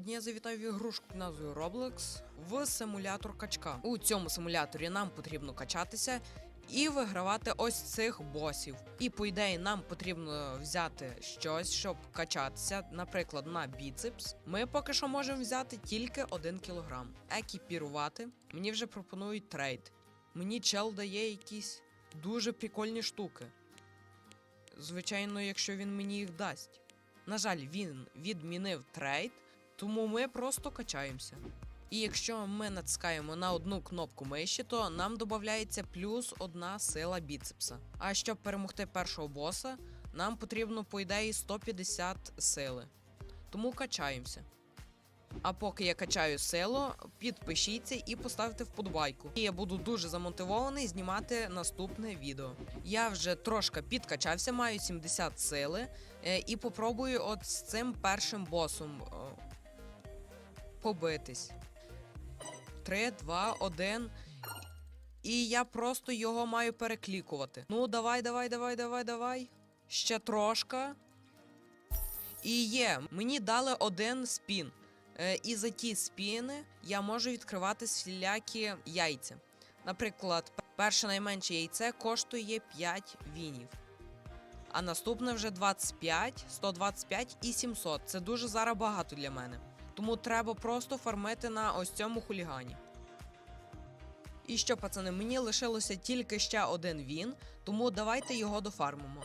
Сьогодні я завітав в ігрушку під назвою Roblox в симулятор качка. У цьому симуляторі нам потрібно качатися і вигравати ось цих босів. І по ідеї нам потрібно взяти щось, щоб качатися, наприклад, на біцепс. Ми поки що можемо взяти тільки 1 кілограм. Екіпірувати. Мені вже пропонують трейд. Мені чел дає якісь дуже прикольні штуки. Звичайно, якщо він мені їх дасть. На жаль, він відмінив трейд, тому ми просто качаємося. І якщо ми натискаємо на одну кнопку миші, то нам додається плюс одна сила біцепса. А щоб перемогти першого боса, нам потрібно, по ідеї, 150 сили. Тому качаємося. А поки я качаю силу, підпишіться і поставте вподобайку. І я буду дуже замотивований знімати наступне відео. Я вже трошки підкачався, маю 70 сили, е, і попробую от з цим першим босом о, побитись. 3, 2, 1. І я просто його маю переклікувати. Ну, давай, давай, давай, давай, давай. Ще трошка. І є, мені дали один спін. Е, і за ті спіни я можу відкривати всілякі яйця. Наприклад, перше найменше яйце коштує 5 вінів. А наступне вже 25, 125 і 700. Це дуже зараз багато для мене. Тому треба просто фармити на ось цьому хулігані. І що, пацани, мені лишилося тільки ще один він, тому давайте його дофармимо.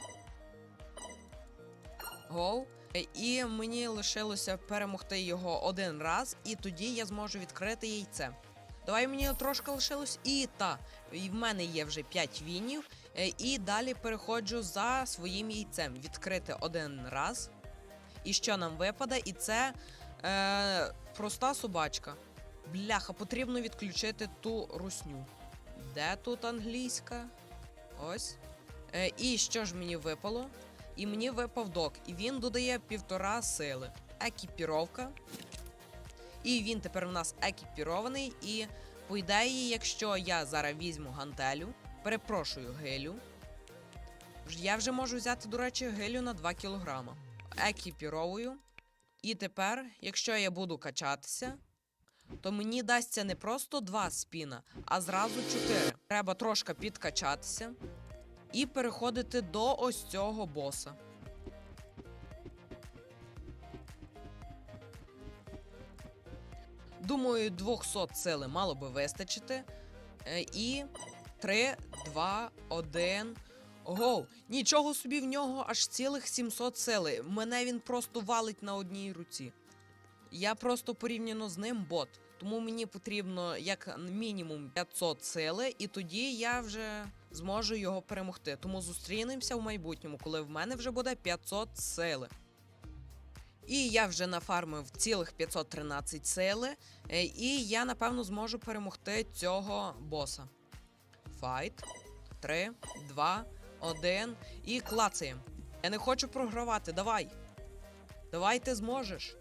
Гоу. І мені лишилося перемогти його один раз, і тоді я зможу відкрити яйце. Давай мені трошки лишилось, і та, і в мене є вже 5 вінів. е, І далі переходжу за своїм яйцем. Відкрити один раз. І що нам випаде? І це е, проста собачка. Бляха, потрібно відключити ту русню. Де тут англійська? Ось. Е, і що ж мені випало? І мені випав док, і він додає півтора сили. Екіпіровка. І він тепер у нас екіпірований. І по ідеї, якщо я зараз візьму гантелю, перепрошую гелю. Я вже можу взяти, до речі, гелю на 2 кілограма. Екіпіровую. І тепер, якщо я буду качатися, то мені дасться не просто 2 спіна, а зразу 4. Треба трошки підкачатися і переходити до ось цього боса. Думаю, 200 сили мало би вистачити. Е, І 3, 2, 1. Гоу! Нічого собі в нього аж цілих 700 сили. Мене він просто валить на одній руці. Я просто порівняно з ним бот. Тому мені потрібно як мінімум 500 сили, і тоді я вже зможу його перемогти. Тому зустрінемося в майбутньому, коли в мене вже буде 500 сили. І я вже нафармив цілих 513 сили, е, і я напевно зможу перемогти цього боса. Файт. 3, 2, 1 і клацаємо. Я не хочу програвати, давай. Давай ти зможеш.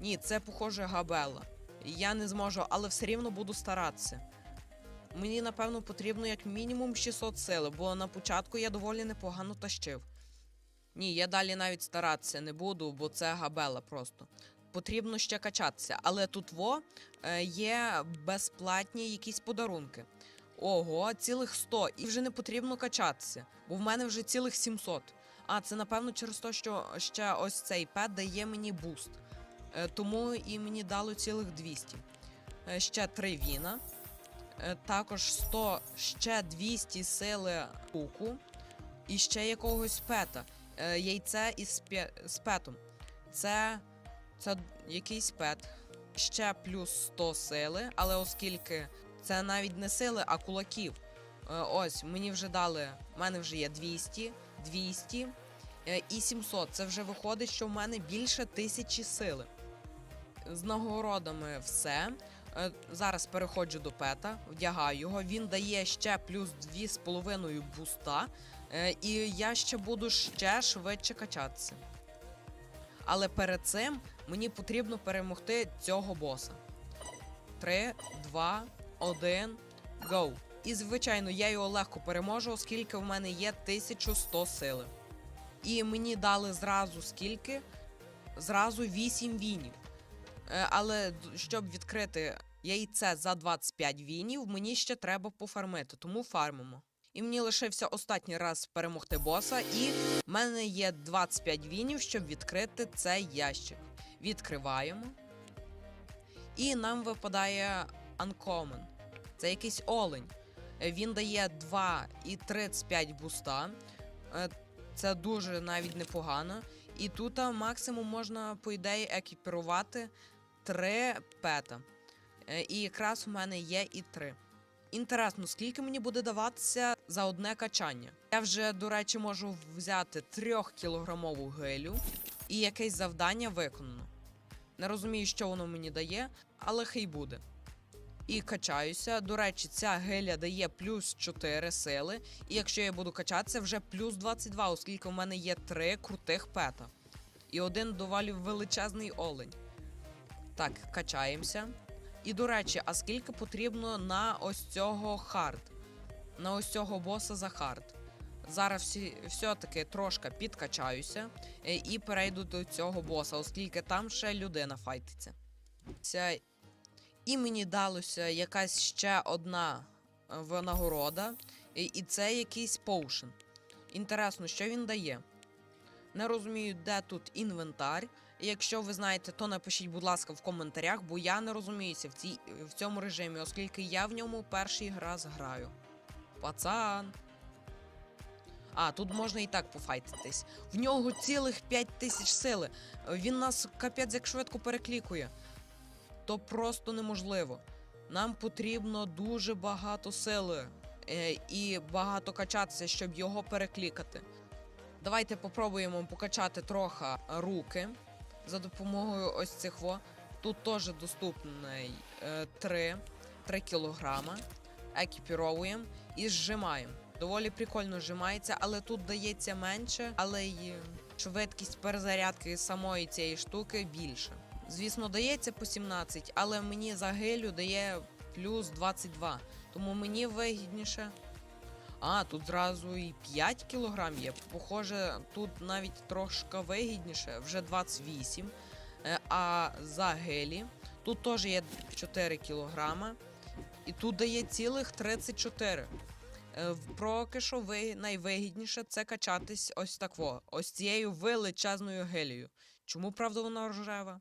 Ні, це похоже габела. Я не зможу, але все рівно буду старатися. Мені, напевно, потрібно як мінімум 600 сили, бо на початку я доволі непогано тащив. Ні, я далі навіть старатися не буду, бо це габела просто. Потрібно ще качатися. Але тут во е, є безплатні якісь подарунки. Ого, цілих 100. І вже не потрібно качатися, бо в мене вже цілих 700. А, це напевно через те, що ще ось цей пет дає мені буст. Е, Тому і мені дало цілих 200. Е, Ще 3 віна. Е, Також 100, ще 200 сили пуку. І ще якогось пета. Яйце із пе- з петом. Це, це якийсь пет. Ще плюс 100 сили, але оскільки це навіть не сили, а кулаків. Е, Ось, мені вже дали. в мене вже є 200, 200 е, і 700. Це вже виходить, що в мене більше тисячі сили. З нагородами все. Е, Зараз переходжу до пета, вдягаю його. Він дає ще плюс 2,5 буста. І я ще буду ще швидше качатися. Але перед цим мені потрібно перемогти цього боса. 3, 2, 1, go. І звичайно, я його легко переможу, оскільки в мене є 1100 сили. І мені дали зразу скільки? зразу 8 вінів. Е, але щоб відкрити яйце за 25 вінів, мені ще треба пофармити, тому фармимо. І мені лишився останній раз перемогти боса, і в мене є 25 вінів, щоб відкрити цей ящик. Відкриваємо. І нам випадає Uncommon. Це якийсь олень. Е, Він дає 2,35 буста. Е, Це дуже навіть непогано. І тут максимум можна, по ідеї, екіпірувати 3 пета. Е, І якраз у мене є і 3. Інтересно, скільки мені буде даватися за одне качання? Я вже, до речі, можу взяти 3-кілограмову гелю, і якесь завдання виконано. Не розумію, що воно мені дає, але хай буде. І качаюся. До речі, ця геля дає плюс 4 сили. І якщо я буду качатися, вже плюс 22, оскільки в мене є 3 крутих пета. І один доволі величезний олень. Так, качаємося. І до речі, а скільки потрібно на ось цього хард? На ось цього боса за хард. Зараз все-таки трошки підкачаюся е, і перейду до цього боса, оскільки там ще людина файтиться. І мені далося якась ще одна е, винагорода, і, це якийсь поушен. Інтересно, що він дає. Не розумію, де тут інвентар. Якщо ви знаєте, то напишіть, будь ласка, в коментарях, бо я не розуміюся в, цій, в цьому режимі, оскільки я в ньому перший раз граю. Пацан. А, тут можна і так пофайтитись. В нього цілих 5 тисяч сили. Він нас капець як швидко переклікує. То просто неможливо. Нам потрібно дуже багато сили е, і багато качатися, щоб його переклікати. Давайте попробуємо покачати трохи руки за допомогою ось цих во. Тут теж доступний е, 3, 3 кілограма. Екіпіровуємо і зжимаємо. Доволі прикольно зжимається, але тут дається менше, але й швидкість перезарядки самої цієї штуки більше. Звісно, дається по 17, але мені за гелю дає плюс 22. Тому мені вигідніше. А, тут зразу і 5 кілограм є. Похоже, тут навіть трошки вигідніше, вже 28. Е, А за гелі тут теж є 4 кілограма. І тут дає цілих 34. Е, Поки що ви найвигідніше це качатись ось так во, ось цією величезною гелією. Чому правда вона рожева?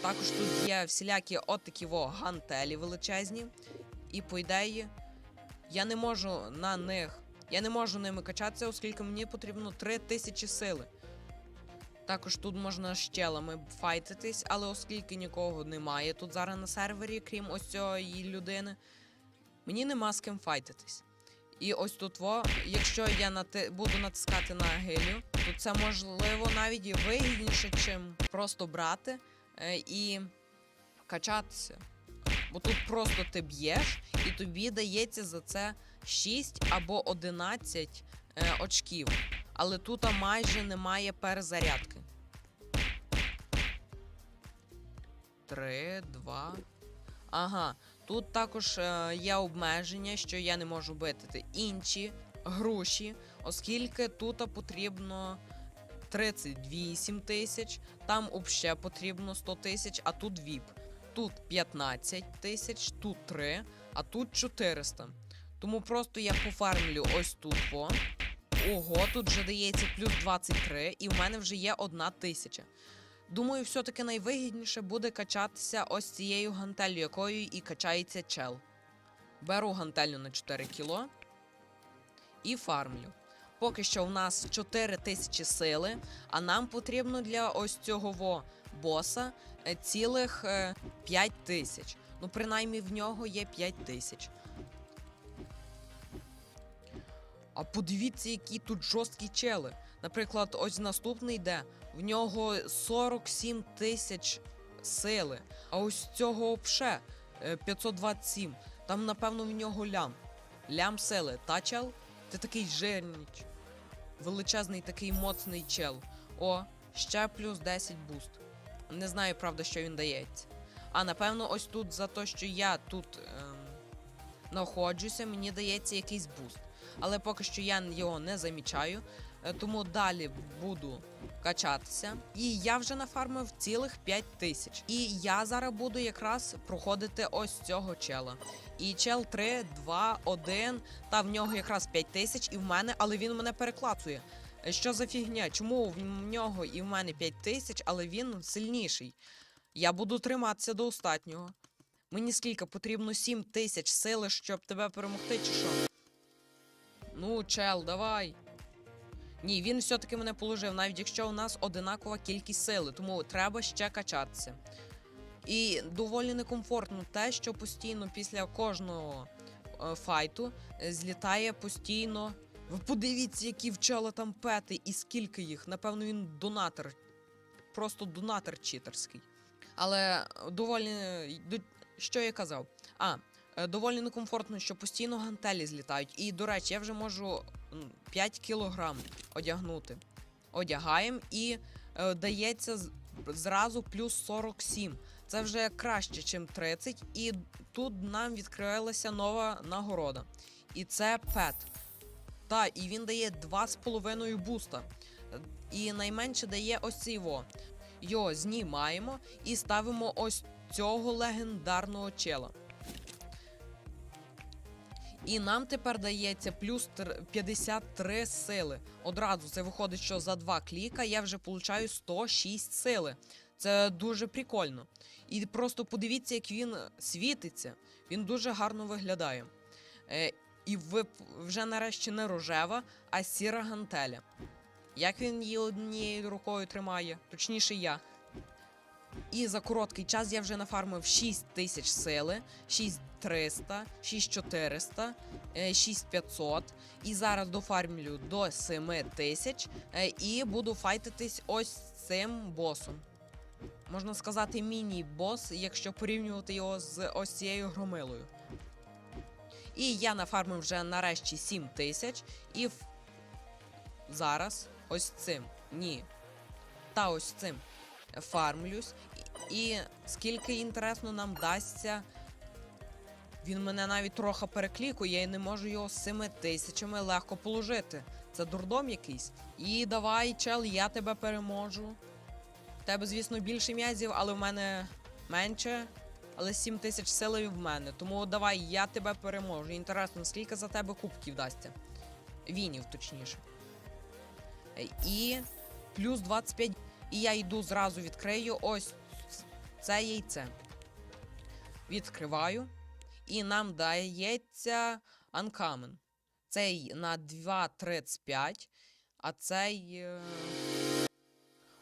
Також тут є всілякі от такі во гантелі величезні. І по ідеї, я не можу на них. Я не можу ними качатися, оскільки мені потрібно 3000 сили. Також тут можна з челами файтитись, але оскільки нікого немає тут зараз на сервері, крім ось цієї людини, мені нема з ким файтитись. І ось тут, во, якщо я нати... буду натискати на гелю, то це можливо навіть і вигідніше, чим просто брати і качатися. Бо тут просто ти б'єш, і тобі дається за це 6 або 11 е, очків. Але тут майже немає перезарядки. 3, 2. Ага. Тут також е, є обмеження, що я не можу бити інші гроші, оскільки тут потрібно 38 тисяч, там взагалі потрібно 100 тисяч, а тут VIP. Тут 15 тисяч, тут 3, а тут 400. Тому просто я пофармлю ось тут по. Ого, тут вже дається плюс 23, і в мене вже є одна тисяча. Думаю, все-таки найвигідніше буде качатися ось цією гантелью, якою і качається чел. Беру гантелю на 4 кіло і фармлю. Поки що в нас 4 тисячі сили, а нам потрібно для ось цього боса е, цілих 5 тисяч. Ну, принаймні в нього є 5 тисяч. А подивіться, які тут жорсткі чели. Наприклад, ось наступний йде. В нього 47 тисяч сили. А ось цього обше 527. Там, напевно, в нього лям. Лям сили. Та чел? Ти такий жирніч. Величезний такий моцний чел. О, ще плюс 10 буст. Не знаю, правда, що він дається. А напевно, ось тут за те, що я тут ем, знаходжуся, мені дається якийсь буст. Але поки що я його не замічаю. Е, тому далі буду качатися. І я вже нафармив цілих 5 тисяч. І я зараз буду якраз проходити ось цього чела. І чел 3, 2, 1, та в нього якраз 5 тисяч, і в мене, але він мене переклацує. Що за фігня? Чому в нього і в мене 5 тисяч, але він сильніший? Я буду триматися до останнього. Мені скільки потрібно 7 тисяч сили, щоб тебе перемогти, чи що? Ну, чел, давай. Ні, він все-таки мене положив, навіть якщо у нас одинакова кількість сили, тому треба ще качатися. І доволі некомфортно те, що постійно після кожного е, файту е, злітає постійно. Ви подивіться, які вчала там пети і скільки їх. Напевно, він донатор. Просто донатор читерський. Але доволі. е, Що я казав? А, доволі некомфортно, що постійно гантелі злітають. І, до речі, я вже можу 5 кілограм одягнути. Одягаємо і е, дається зразу плюс 47. Це вже краще, ніж 30. І тут нам відкрилася нова нагорода. І це пет. Та, і він дає 2,5 буста. І найменше дає ось цей во. Його знімаємо і ставимо ось цього легендарного чела. І нам тепер дається плюс тр- 53 сили. Одразу це виходить, що за два кліка я вже получаю 106 сили. Це дуже прикольно. І просто подивіться, як він світиться. Він дуже гарно виглядає. Е, і ви вже нарешті не рожева, а сіра гантеля. Як він її однією рукою тримає, точніше я. І за короткий час я вже нафармив 6 тисяч сили, 6300, 6400, е, 6500. І зараз дофармлю до 7 тисяч е, і буду файтитись ось цим босом. Можна сказати, міні-бос, якщо порівнювати його з ось цією громилою. І я нафармив вже нарешті 7 тисяч. І в... зараз ось цим. Ні. Та ось цим фармлюсь. І, і скільки інтересно нам дасться. Він мене навіть трохи переклікує, я не можу його з 7 тисячами легко положити. Це дурдом якийсь. І давай, чел, я тебе переможу. Тебе, звісно, більше м'язів, але в мене менше. Але 7 тисяч сили в мене. Тому давай, я тебе переможу. Інтересно, скільки за тебе кубків дасться? Вінів, точніше. І плюс 25. І я йду зразу відкрию ось це яйце. Відкриваю. І нам дається анкамен. Цей на 2,35, а цей. е,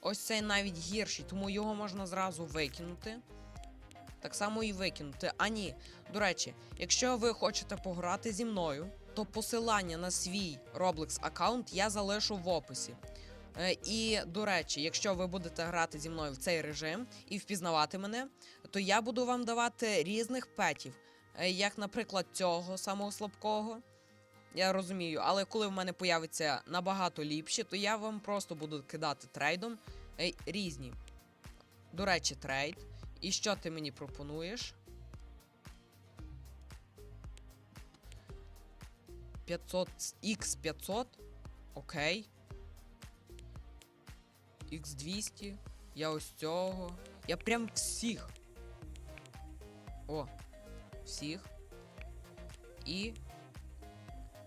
Ось цей навіть гірший, тому його можна зразу викинути. Так само і викинути. А ні, до речі, якщо ви хочете пограти зі мною, то посилання на свій Roblox аккаунт я залишу в описі. Е, І, до речі, якщо ви будете грати зі мною в цей режим і впізнавати мене, то я буду вам давати різних петів, Е, як, наприклад, цього самого слабкого. Я розумію, але коли в мене появиться набагато ліпші, то я вам просто буду кидати трейдом е, різні. До речі, трейд. І що ти мені пропонуєш? 500 X500. Окей. X200. Я ось цього. Я прям всіх. О, всіх. І.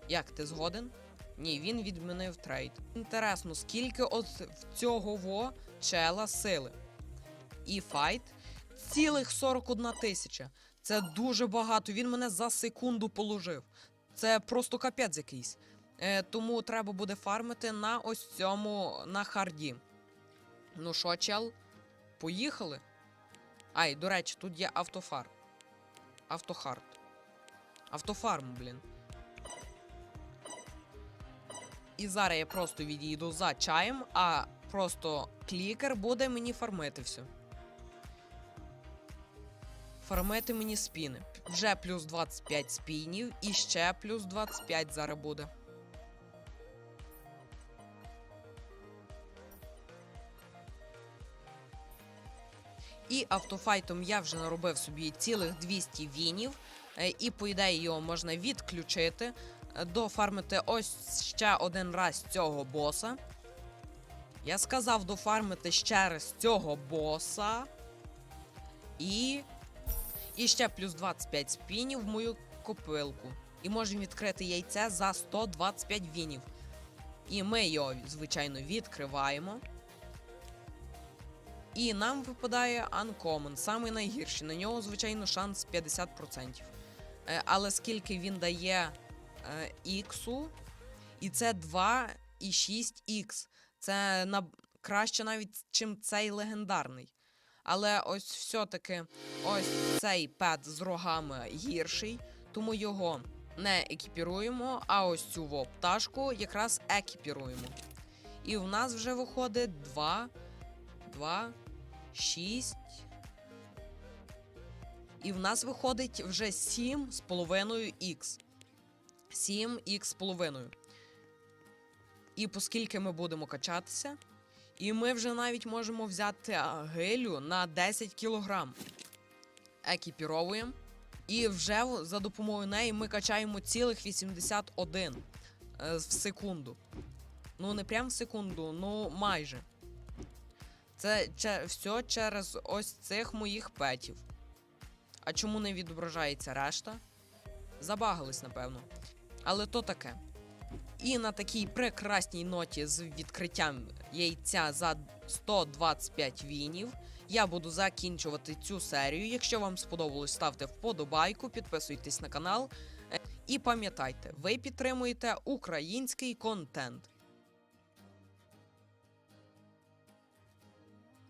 Як ти згоден? Ні, він відмінив трейд. Інтересно, скільки от в цього во чела сили. І файт цілих 41 тисяча. Це дуже багато. Він мене за секунду положив. Це просто капець якийсь. Е, тому треба буде фармити на ось цьому на харді. Ну що, чел? Поїхали? Ай, до речі, тут є автофар. Автохард. Автофарм, блін. І зараз я просто відійду за чаєм, а просто клікер буде мені фармити все. Фармити мені спіни. Вже плюс 25 спінів і ще плюс 25 зараз буде. І автофайтом я вже наробив собі цілих 200 вінів. е, І по ідеї його можна відключити. е, дофармити ось ще один раз цього боса. Я сказав дофармити ще раз цього боса. І. І ще плюс 25 спінів в мою копилку. І можемо відкрити яйце за 125 вінів. І ми його, звичайно, відкриваємо. І нам випадає Uncommon, самий найгірший. На нього, звичайно, шанс 50%. Е, але скільки він дає е, іксу, і це 2,6х. Це на... краще навіть, чим цей легендарний. Але ось все-таки ось цей пет з рогами гірший, тому його не екіпіруємо, а ось цю во пташку якраз екіпіруємо. І в нас вже виходить 2, 2, 6. І в нас виходить вже 7 з половиною х. 7 х з половиною. І оскільки ми будемо качатися, і ми вже навіть можемо взяти гелю на 10 кг. Екіпіровуємо. І вже за допомогою неї ми качаємо цілих 81 е, в секунду. Ну, не прям в секунду, ну майже. Це все через ось цих моїх петів. А чому не відображається решта? Забагались, напевно. Але то таке. І на такій прекрасній ноті з відкриттям яйця за 125 вінів я буду закінчувати цю серію. Якщо вам сподобалось, ставте вподобайку, підписуйтесь на канал. Е, І пам'ятайте, ви підтримуєте український контент.